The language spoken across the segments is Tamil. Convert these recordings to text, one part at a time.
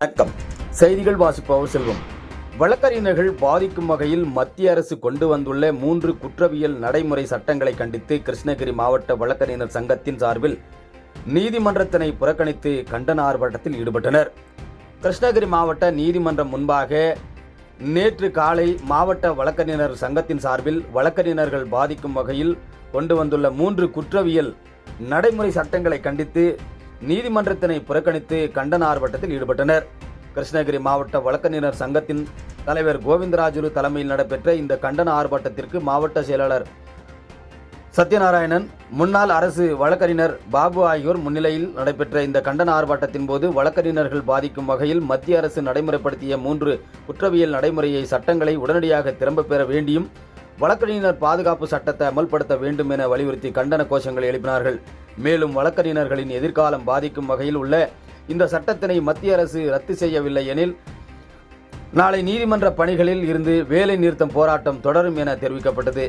வணக்கம். செய்திகள் வாசிப்பவர் செல்வம். வழக்கறிஞர்கள் பாதிக்கும் வகையில் மத்திய அரசு கொண்டு வந்துள்ள மூன்று குற்றவியல் நடைமுறை சட்டங்களை கண்டித்து கிருஷ்ணகிரி மாவட்ட வழக்கறிஞர் சங்கத்தின் சார்பில் நீதிமன்றத்தினை புறக்கணித்து கண்டன ஆர்ப்பாட்டத்தில் ஈடுபட்டனர். கிருஷ்ணகிரி மாவட்ட நீதிமன்றம் முன்பாக நேற்று காலை மாவட்ட வழக்கறிஞர் சங்கத்தின் சார்பில் வழக்கறிஞர்கள் பாதிக்கும் வகையில் கொண்டு வந்துள்ள மூன்று குற்றவியல் நடைமுறை சட்டங்களை கண்டித்து நீதிமன்றத்தினை புறக்கணித்து கண்டன ஆர்ப்பாட்டத்தில் ஈடுபட்டனர். கிருஷ்ணகிரி மாவட்ட வழக்கறிஞர் சங்கத்தின் தலைவர் கோவிந்தராஜுலு தலைமையில் நடைபெற்ற இந்த கண்டன ஆர்ப்பாட்டத்திற்கு மாவட்ட செயலாளர் சத்யநாராயணன் முன்னாள் அரசு வழக்கறிஞர் பாபு ஆகியோர் முன்னிலையில் நடைபெற்ற இந்த கண்டன ஆர்ப்பாட்டத்தின் போது வழக்கறிஞர்கள் பாதிக்கும் வகையில் மத்திய அரசு நடைமுறைப்படுத்திய மூன்று குற்றவியல் நடைமுறையை சட்டங்களை உடனடியாக திரும்பப் பெற வேண்டியும் வழக்கறிஞர் பாதுகாப்பு சட்டத்தை அமல்படுத்த வேண்டும் என வலியுறுத்தி கண்டன கோஷங்களை எழுப்பினார்கள். மேலும் வழக்கறிஞர்களின் எதிர்காலம் பாதிக்கும் வகையில் உள்ள இந்த சட்டத்தினை மத்திய அரசு ரத்து செய்யவில்லை எனில் நாளை நீதிமன்ற பணிகளில் இருந்து வேலை நிறுத்தம் போராட்டம் தொடரும் என தெரிவிக்கப்பட்டது.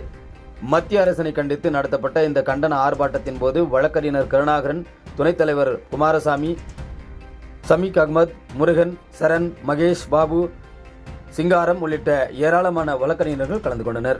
மத்திய அரசினை கண்டித்து நடத்தப்பட்ட இந்த கண்டன ஆர்ப்பாட்டத்தின் போது வழக்கறிஞர் கருணாகரன் துணைத் தலைவர் குமாரசாமி சமீக் அகமது முருகன் சரண் மகேஷ் பாபு சிங்காரம் உள்ளிட்ட ஏராளமான வழக்கறிஞர்கள் கலந்து கொண்டனர்.